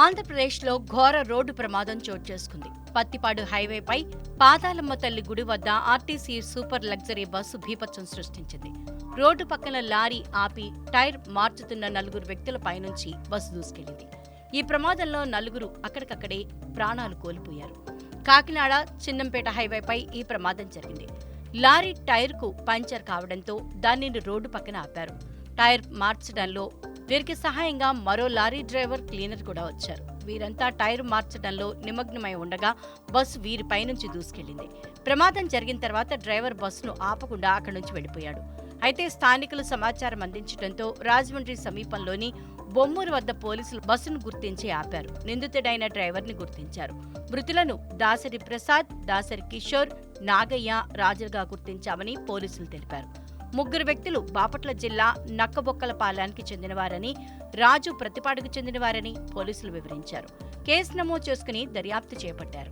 ఆంధ్రప్రదేశ్లో ఘోర రోడ్డు ప్రమాదం చోటు చేసుకుంది. పత్తిపాడు హైవేపై పాతాలమ్మ తల్లి గుడి వద్ద ఆర్టీసీ సూపర్ లగ్జరీ బస్సు భీపత్సం సృష్టించింది. రోడ్డు పక్కన లారీ ఆపి టైర్ మార్చుతున్న నలుగురు వ్యక్తుల పైనుంచి బస్సు దూసుకెళ్ళింది ఈ ప్రమాదంలో నలుగురు అక్కడికక్కడే ప్రాణాలు కోల్పోయారు. కాకినాడ చిన్నంపేట హైవేపై ఈ ప్రమాదం జరిగింది. లారీ టైర్కు పంచర్ కావడంతో దానిని రోడ్డు పక్కన ఆపారు. టైర్ మార్చడంలో వీరికి సహాయంగా మరో లారీ డ్రైవర్ క్లీనర్ కూడా వచ్చారు. వీరంతా టైర్ మార్చడంలో నిమగ్నమై ఉండగా బస్సు వీరిపై నుంచి దూసుకెళ్ళింది ప్రమాదం జరిగిన తర్వాత డ్రైవర్ బస్సును ఆపకుండా అక్కడి నుంచి వెళ్ళిపోయాడు అయితే స్థానికులు సమాచారం అందించడంతో రాజమండ్రి సమీపంలోని బొమ్మూరు వద్ద పోలీసులు బస్సును గుర్తించి ఆపారు. నిందితుడైన డ్రైవర్ని గుర్తించారు. మృతులను దాసరి ప్రసాద్ దాసరి కిషోర్ నాగయ్య రాజుగా గుర్తించామని పోలీసులు తెలిపారు. ముగ్గురు వ్యక్తులు బాపట్ల జిల్లా నక్కబొక్కలపాలెనికి చెందినవారని రాజు ప్రతిపాడుకు చెందినవారని పోలీసులు వివరించారు. కేసు నమోదు చేసుకుని దర్యాప్తు చేపట్టారు.